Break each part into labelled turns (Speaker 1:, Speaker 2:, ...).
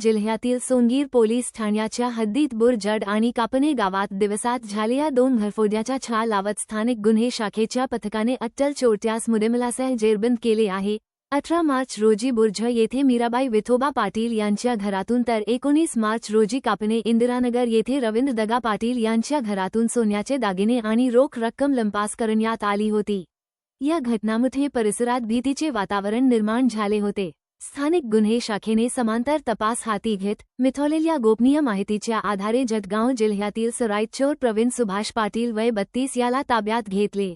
Speaker 1: जिल्ह्यातील सोनगीर पोलीस ठाण्याच्या हद्दीत बुरजड आणि कापणे गावात दिवसात झालेल्या दोन घरफोड्याच्या छा लावत स्थानिक गुन्हे शाखेच्या पथकाने अट्टल चोरट्यास मुदेमलासह जेरबंद केले आहे. अठरा मार्च रोजी बुर्ज येथे मीराबाई विथोबा पाटील यांच्या घरातून तर एकोणीस मार्च रोजी कापणे इंदिरानगर येथे रवींद्र दगा पाटील यांच्या घरातून सोन्याचे दागिने आणि रोख रक्कम लंपास करण्यात आली होती. या घटनामुळे परिसरात भीतीचे वातावरण निर्माण झाले होते. स्थानिक गुन्हे शाखेने समांतर तपास हाती घेत मिथवलेल्या गोपनीय माहितीच्या आधारे जतगाव जिल्ह्यातील सरायचोर प्रवीण सुभाष पाटील वय बत्तीस याला ताब्यात घेतले.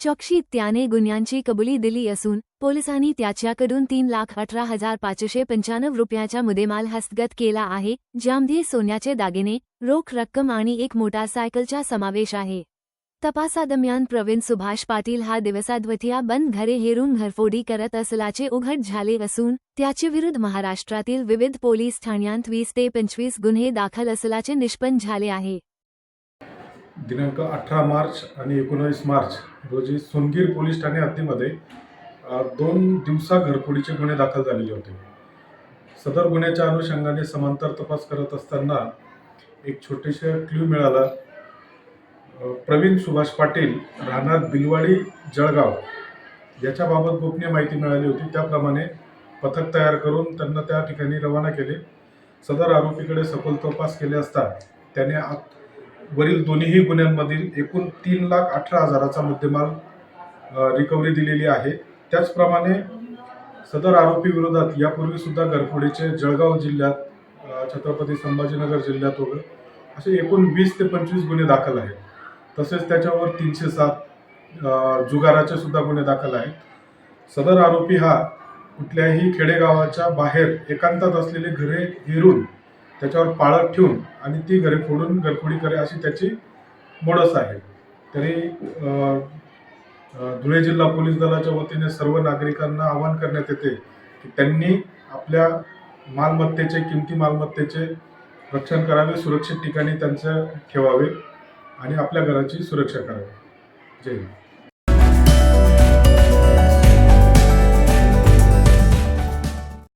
Speaker 1: चौकशीत त्याने गुन्ह्यांची कबुली दिली असून पोलिसांनी त्याच्याकडून तीन लाख अठरा हजार पाचशे पंच्याण्णव रुपयाचा मुदेमाल हस्तगत केला आहे ज्यामध्ये सोन्याचे दागिने रोख रक्कम आणि एक मोटारसायकलचा समावेश आहे. तपासादरम्यान प्रवीण सुभाष पाटील हा दिवसाद्वतीया बंद घरे हेरून घरफोडी करत असल्याचे उघड झाले असून त्याच्याविरुद्ध महाराष्ट्रातील विविध पोलीस ठाण्यांत वीस ते पंचवीस गुन्हे दाखल असल्याचे निष्पन्न झाले आहे.
Speaker 2: दिनांक अठरा मार्च आणि एकोणावीस मार्च रोजी सोनगीर पोलीस ठाणे हद्दीमध्ये दोन दिवसा घरफोडीचे गुन्हे दाखल झालेले होते. सदर गुन्ह्याच्या अनुषंगाने समांतर तपास करत असताना एक छोटेसे क्ल्यू मिळाला. प्रवीण सुभाष पाटील राहणार बिलवाडी जळगाव याच्याबाबत गोपनीय माहिती मिळाली होती. त्याप्रमाणे पथक तयार करून त्यांना त्या ठिकाणी रवाना केले. सदर आरोपीकडे सखोल तपास केले असता त्याने आत वरील दोन्हीही गुन्ह्यांमधील एकूण तीन लाख अठरा हजाराचा मुद्देमाल रिकव्हरी दिलेली आहे. त्याचप्रमाणे सदर आरोपी विरोधात यापूर्वी सुद्धा घरफोडीचे जळगाव जिल्ह्यात छत्रपती संभाजीनगर जिल्ह्यात वगैरे असे एकूण वीस ते पंचवीस गुन्हे दाखल आहेत. तसेच त्याच्यावर तीनशे सात जुगाराचे सुद्धा गुन्हे दाखल आहेत. सदर आरोपी हा कुठल्याही खेडेगावाच्या बाहेर एकांतात असलेली घरे हिरून त्याच्यावर पाळत ठेवून आणि ती घरे फोडून घरफोडी करे अशी त्याची मोडस आहे. तरी धुळे जिल्हा पोलीस दलाच्या वतीने सर्व नागरिकांना आवाहन करण्यात येते की त्यांनी आपल्या मालमत्तेचे किमती मालमत्तेचे रक्षण करावे सुरक्षित ठिकाणी त्यांचं ठेवावे. आणि आपल्या घराची सुरक्षा करावी. जय हिंद.